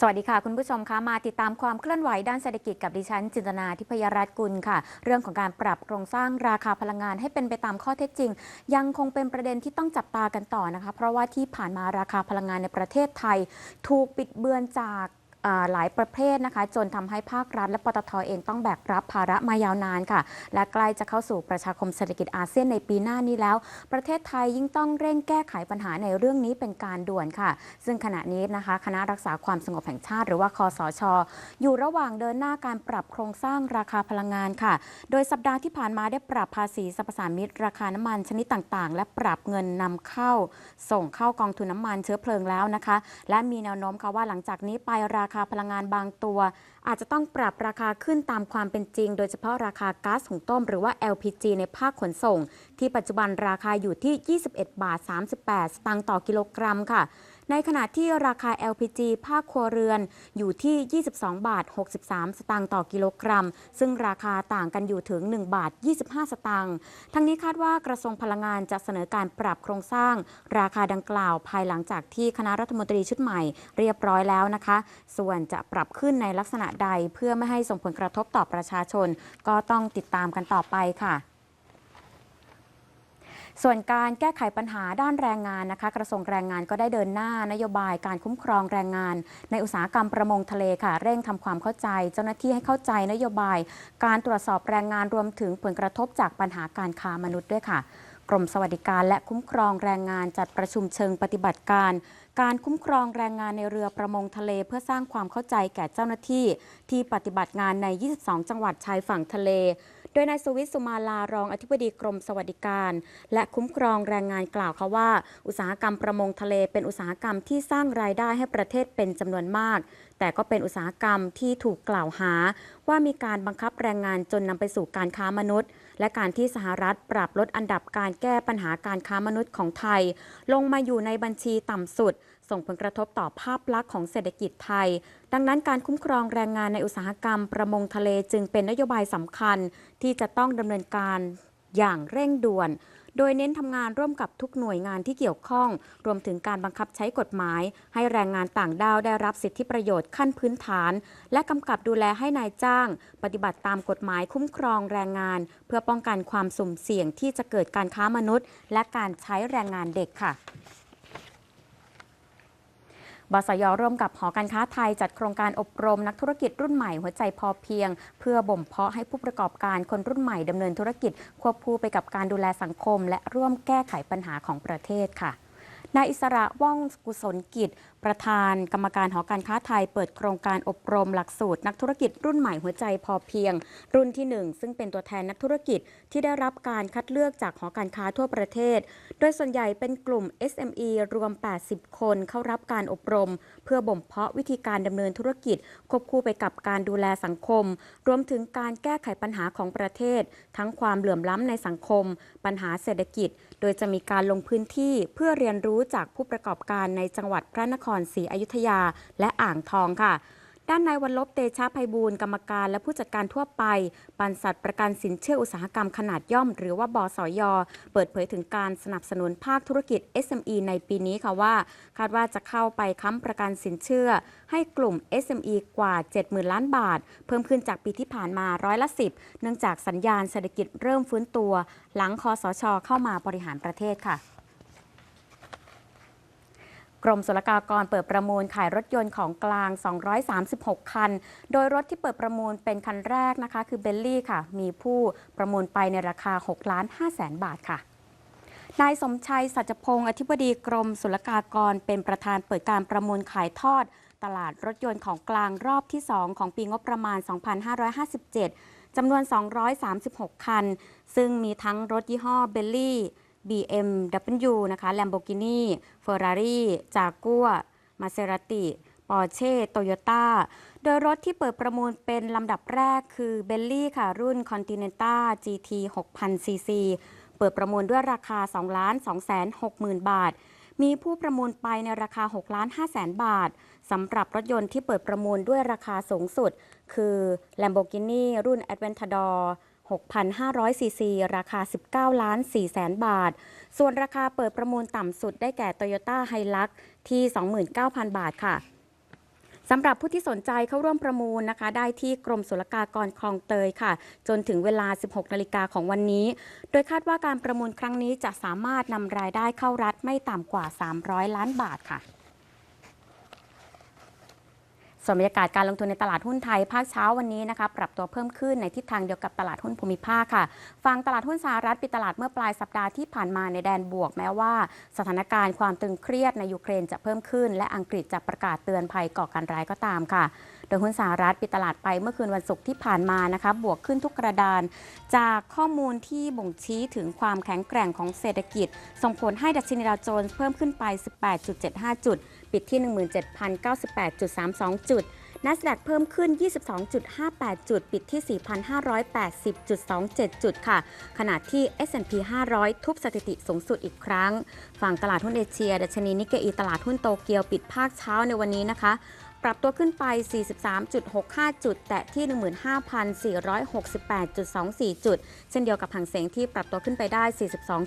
สวัสดีค่ะ คุณผู้ชมคะมาติดตามความเคลื่อนไหวด้านเศรษฐกิจกับดิฉัน จินตนาทิพยรัตน์กุลค่ะ เรื่องของการปรับโครงสร้างราคาพลังงานให้เป็นไปตามข้อเท็จจริง ยังคงเป็นประเด็นที่ต้องจับตากันต่อนะคะ เพราะว่าที่ผ่านมาราคาพลังงานในประเทศไทย ถูกปิดเบือนจาก หลายประเภทนะคะ จนทำให้ภาครัฐและปตทเองต้องแบกรับภาระมายาวนานค่ะ และใกล้จะเข้าสู่ประชาคมเศรษฐกิจอาเซียนในปีหน้านี้แล้ว ประเทศไทยยิ่งต้องเร่งแก้ไขปัญหาในเรื่องนี้เป็นการด่วนค่ะ ซึ่งขณะนี้นะคะ คณะรักษาความสงบแห่งชาติ หรือว่าคอสช อยู่ระหว่างเดินหน้าการปรับโครงสร้างราคาพลังงานค่ะ โดยสัปดาห์ที่ผ่านมาได้ปรับภาษีสรรพสามิตราคาน้ำมันชนิดต่างๆ และปรับเงินนำเข้า ส่งเข้ากองทุนน้ำมันเชื้อเพลิงแล้วนะคะ และมีแนวโน้มค่ะว่าหลังจากนี้ไปราคาพลังงานบางตัว อาจจะต้องปรับราคาขึ้นตามความเป็นจริง โดยเฉพาะราคาก๊าซหุงต้มหรือว่า LPG ในภาคขนส่ง ที่ปัจจุบันราคาอยู่ที่ 21 บาท 38 สตางค์ต่อกิโลกรัมค่ะ ในขณะที่ราคา LPG ภาคครัวเรือนอยู่ที่ 22 บาท 63 สตางค์ต่อกิโลกรัม ซึ่งราคาต่างกันอยู่ถึง 1 บาท 25 สตางค์ ทั้งนี้คาดว่ากระทรวงพลังงานจะเสนอการปรับโครงสร้าง ราคาดังกล่าวภายหลังจากที่คณะรัฐมนตรีชุดใหม่เรียบร้อยแล้วนะคะ ส่วนจะปรับขึ้นในลักษณะใดเพื่อไม่ให้ส่งผลกระทบต่อประชาชน ก็ต้องติดตามกันต่อไปค่ะ ส่วนการแก้ไขปัญหาด้านแรงงานนะคะ กระทรวงแรงงานก็ได้เดินหน้านโยบายการคุ้มครองแรงงาน ในอุตสาหกรรมประมงทะเลค่ะ เร่งทำความเข้าใจ เจ้าหน้าที่ให้เข้าใจนโยบาย การตรวจสอบแรงงานรวมถึงผลกระทบจากปัญหาการค้ามนุษย์ด้วยค่ะกรมสวัสดิการและคุ้มครองแรงงานจัดประชุมเชิงปฏิบัติการ การคุ้มครองแรงงานในเรือประมงทะเล เพื่อสร้างความเข้าใจแก่เจ้าหน้าที่ ที่ปฏิบัติงานใน 22 จังหวัดชายฝั่งทะเล โดยนายสุวิทย์สุมาลารองอธิบดีกรมสวัสดิการ และคุ้มครองแรงงานกล่าวค่ะว่า อุตสาหกรรมประมงทะเลเป็นอุตสาหกรรมที่สร้างรายได้ให้ประเทศเป็นจำนวนมาก แต่ก็เป็นอุตสาหกรรมที่ถูกกล่าวหา ว่ามีการบังคับแรงงานจนนำไปสู่การค้ามนุษย์ และการที่สหรัฐปรับลดอันดับการแก้ปัญหาการค้ามนุษย์ของไทย ลงมาอยู่ในบัญชีต่ำสุด ส่งผลกระทบต่อภาพลักษณ์ของเศรษฐกิจไทย ดังนั้นการคุ้มครองแรงงานในอุตสาหกรรมประมงทะเลจึงเป็นนโยบายสำคัญที่จะต้องดำเนินการอย่างเร่งด่วน โดยเน้นทำงานร่วมกับทุกหน่วยงานที่เกี่ยวข้อง รวมถึงการบังคับใช้กฎหมาย ให้แรงงานต่างด้าวได้รับสิทธิประโยชน์ขั้นพื้นฐาน และกำกับดูแลให้นายจ้าง ปฏิบัติตามกฎหมายคุ้มครองแรงงาน เพื่อป้องกันความสุ่มเสี่ยงที่จะเกิดการค้ามนุษย์ และการใช้แรงงานเด็กค่ะ บสยร่วมกับหอการค้าไทยจัดโครงการอบรมนักธุรกิจรุ่นใหม่หัวใจพอเพียง เพื่อบ่มเพาะให้ผู้ประกอบการคนรุ่นใหม่ดำเนินธุรกิจ ควบคู่ไปกับการดูแลสังคม และร่วมแก้ไขปัญหาของประเทศค่ะนายอิสระว่องกุศลกิจประธานกรรมการหอการค้าไทยเปิดโครงการอบรมหลักสูตร นักธุรกิจรุ่นใหม่หัวใจพอเพียง รุ่นที่ 1 ซึ่งเป็นตัวแทนนักธุรกิจที่ได้รับการคัดเลือกจากหอการค้าทั่วประเทศ โดยส่วนใหญ่เป็นกลุ่ม SME รวม 80 คนเข้ารับการอบรม เพื่อบ่มเพาะวิธีการดำเนินธุรกิจ ควบคู่ไปกับการดูแลสังคม รวมถึงการแก้ไขปัญหาของประเทศ ทั้งความเหลื่อมล้ำในสังคม ปัญหาเศรษฐกิจ โดยจะมีการลงพื้นที่เพื่อเรียนรู้จากผู้ประกอบการในจังหวัดพระนครศรีอยุธยา และอ่างทองค่ะด้านนายวันลบเตชะภัยบูลย์กรรมการและผู้จัดการทั่วไปบรรษัทประกันสินเชื่ออุตสาหกรรมขนาดย่อม หรือว่าบสอยเปิดเผยถึงการสนับสนุนภาคธุรกิจ SME ในปีนี้ค่ะว่า คาดว่าจะเข้าไปค้ำประกันสินเชื่อ ให้กลุ่ม SME กว่า 70,000 ล้านบาท เพิ่มขึ้นจากปีที่ผ่านมาร้อยละ10 เนื่องจากสัญญาณเศรษฐกิจเริ่มฟื้นตัว หลังคอสชเข้ามาบริหารประเทศค่ะ กรมศุลกากรเปิดประมูลขายรถยนต์ของกลาง 236 คัน โดยรถที่เปิดประมูลเป็นคันแรกนะคะ คือเบลลี่ค่ะ มีผู้ประมูลไปในราคา 6 ล้าน5แสนบาทค่ะนายสมชัยสัจพงศ์อธิบดีกรมศุลกากรเป็นประธานเปิดการประมูลขายทอด ตลาดรถยนต์ของกลางรอบที่ 2 ของปีงบประมาณ 2557จำนวน 236 คัน ซึ่งมีทั้งรถยี่ห้อเบลลี่ BMW นะคะ Lamborghini Ferrari Jaguar Maserati Porsche Toyota โดยรถที่เปิดประมูลเป็นลำดับแรกคือเบลลี่ค่ะ รุ่น Continental GT 6000 cc เปิดประมูลด้วยราคา 2 2 6 0 0 0 บาท มีผู้ประมูลไปในราคา6ล้าน5แสนบาทสำหรับรถยนต์ที่เปิดประมูลด้วยราคาสูงสุด คือ Lamborghini รุ่น Aventador 6,500 ซีซี ราคา 19 ล้าน4แสนบาท ส่วนราคาเปิดประมูลต่ำสุดได้แก่ Toyota Hilux ที่ 29,000 บาทค่ะสำหรับผู้ที่สนใจเข้าร่วมประมูลนะคะ ได้ที่กรมศุลกากรคลองเตยค่ะ จนถึงเวลา 16 นาฬิกาของวันนี้ โดยคาดว่าการประมูลครั้งนี้จะสามารถนำรายได้เข้ารัฐไม่ต่ำกว่า 300 ล้านบาทค่ะ ส่วนบรรยากาศการลงทุนในตลาดหุ้นไทยภาคเช้าวันนี้นะคะปรับตัวเพิ่มขึ้นในทิศทางเดียวกับตลาดหุ้นภูมิภาคค่ะ ฟังตลาดหุ้นสหรัฐปิดตลาดเมื่อปลายสัปดาห์ที่ผ่านมาในแดนบวก แม้ว่า สถานการณ์ความตึงเครียดในยูเครนจะเพิ่มขึ้น และอังกฤษจะประกาศเตือนภัยก่อการร้ายก็ตามค่ะโดยหุ้นสหรัฐปิดตลาดไปเมื่อคืนวันศุกร์ที่ผ่านมานะคะบวกขึ้นทุกกระดาน จากข้อมูลที่บ่งชี้ถึงความแข็งแกร่งของเศรษฐกิจ ส่งผลให้ดัชนีดาวโจนส์เพิ่มขึ้นไป 18.75 จุด ปิดที่ 17,098.32 จุด NASDAQ เพิ่มขึ้น 22.58 จุด ปิดที่ 4,580.27 จุดค่ะ ขณะที่ S&P 500 ทุบสถิติสูงสุดอีกครั้ง ฝั่งตลาดหุ้นเอเชีย ดัชนีนิกเกอีตลาดหุ้นโตเกียวปิดภาคเช้าในวันนี้นะคะ ปรับตัวขึ้นไป 43.65 จุด แตะที่ 15,468.24 จุด เช่นเดียวกับหางเสงที่ปรับตัวขึ้นไปได้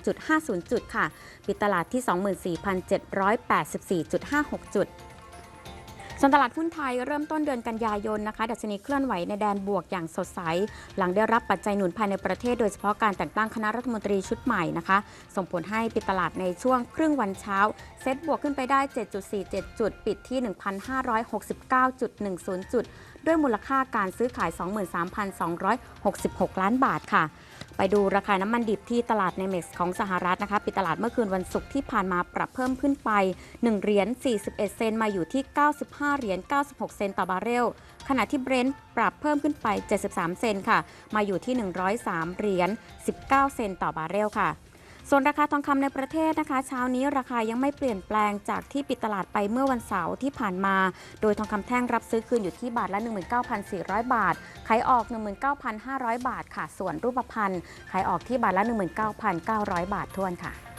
42.50 จุดค่ะ ปิดตลาดที่ 24,784.56 จุด ส่วนตลาดหุ้นไทยเริ่มต้นเดือนกันยายนนะคะ ดัชนีเคลื่อนไหวในแดนบวกอย่างสดใส หลังได้รับปัจจัยหนุนภายในประเทศ โดยเฉพาะการแต่งตั้งคณะรัฐมนตรีชุดใหม่นะคะ ส่งผลให้ปิดตลาดในช่วงครึ่งวันเช้า เซ็ตบวกขึ้นไปได้ 7.47 จุด ปิดที่ 1,569.10 จุด ด้วยมูลค่าการซื้อขาย 23,266 ล้านบาทค่ะ ไปดูราคาน้ำมันดิบที่ตลาดในเม็กซ์ของสหรัฐนะคะ ปิดตลาดเมื่อคืนวันศุกร์ที่ผ่านมาปรับเพิ่มขึ้นไป 1 เหรียญ 41 เซนต์มาอยู่ที่ 95 เหรียญ 96 เซนต์ต่อบาร์เรล ขณะที่เบรนท์ปรับเพิ่มขึ้นไป 73 เซนต์ค่ะ มาอยู่ที่ 103 เหรียญ 19 เซนต์ต่อบาร์เรลค่ะ ส่วนราคาทองคำในประเทศนะคะ เช้านี้ราคายังไม่เปลี่ยนแปลงจากที่ปิดตลาดไปเมื่อวันเสาร์ที่ผ่านมา โดยทองคำแท่งรับซื้อคืนอยู่ที่บาทละ 19,400 บาท ขายออก 19,500 บาทค่ะ ส่วนรูปพรรณขายออกที่บาทละ 19,900 บาททวนค่ะ